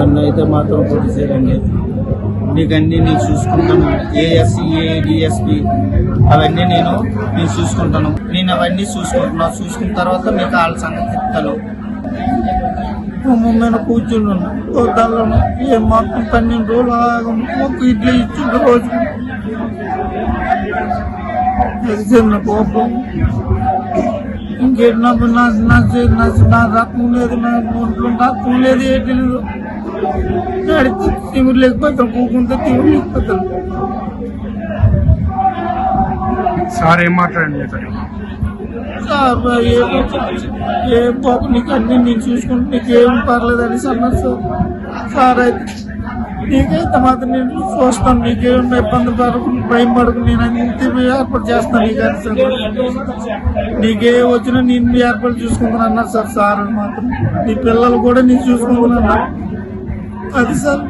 నన్ను అయితే మాత్రం పూర్తి నీకు నీకన్నీ నేను చూసుకుంటాను ఏఎస్సి ఏడిఎస్పి అవన్నీ నేను నేను చూసుకుంటాను నేను అవన్నీ చూసుకుంటున్నా చూసుకున్న తర్వాత మీకు వాళ్ళ సంగతి చెప్తాను మీద కూర్చుని ఉన్నా ఏ మొత్తం పన్నెండు రోజులు అలాగ మాకు ఇడ్లీ ఇచ్చిండు రోజు అది చిన్న కోపం ఇంకేంటి నా నా నా చే- నా నా రక్తం లేదు నా ఒంట్లో రక్తం లేదు ఏంటి లేదు తిమిరి లేకపోతాను కూకుంటే తిమిరి లేకపోతాను సార్ ఏం మాట్లాడండి సార్ ఏ ఏ పోక నీకు అన్ని నేను చూసుకుంటే నీకు ఏం పర్లేదు అని అన్నారు సార్. సార్ అయితే నీకైతే మాత్రం నేను చూస్తాను నీకేం ఇబ్బంది పడకు భయం పడకు నేను అన్ని ఏర్పాటు చేస్తాను నీకు అని సార్. నీకే వచ్చినా నేను ఏర్పాటు చూసుకుంటాను అన్నారు సార్. సార్ మాత్రం నీ పిల్లలు కూడా నేను చూసుకుంటున్నాను. అది సార్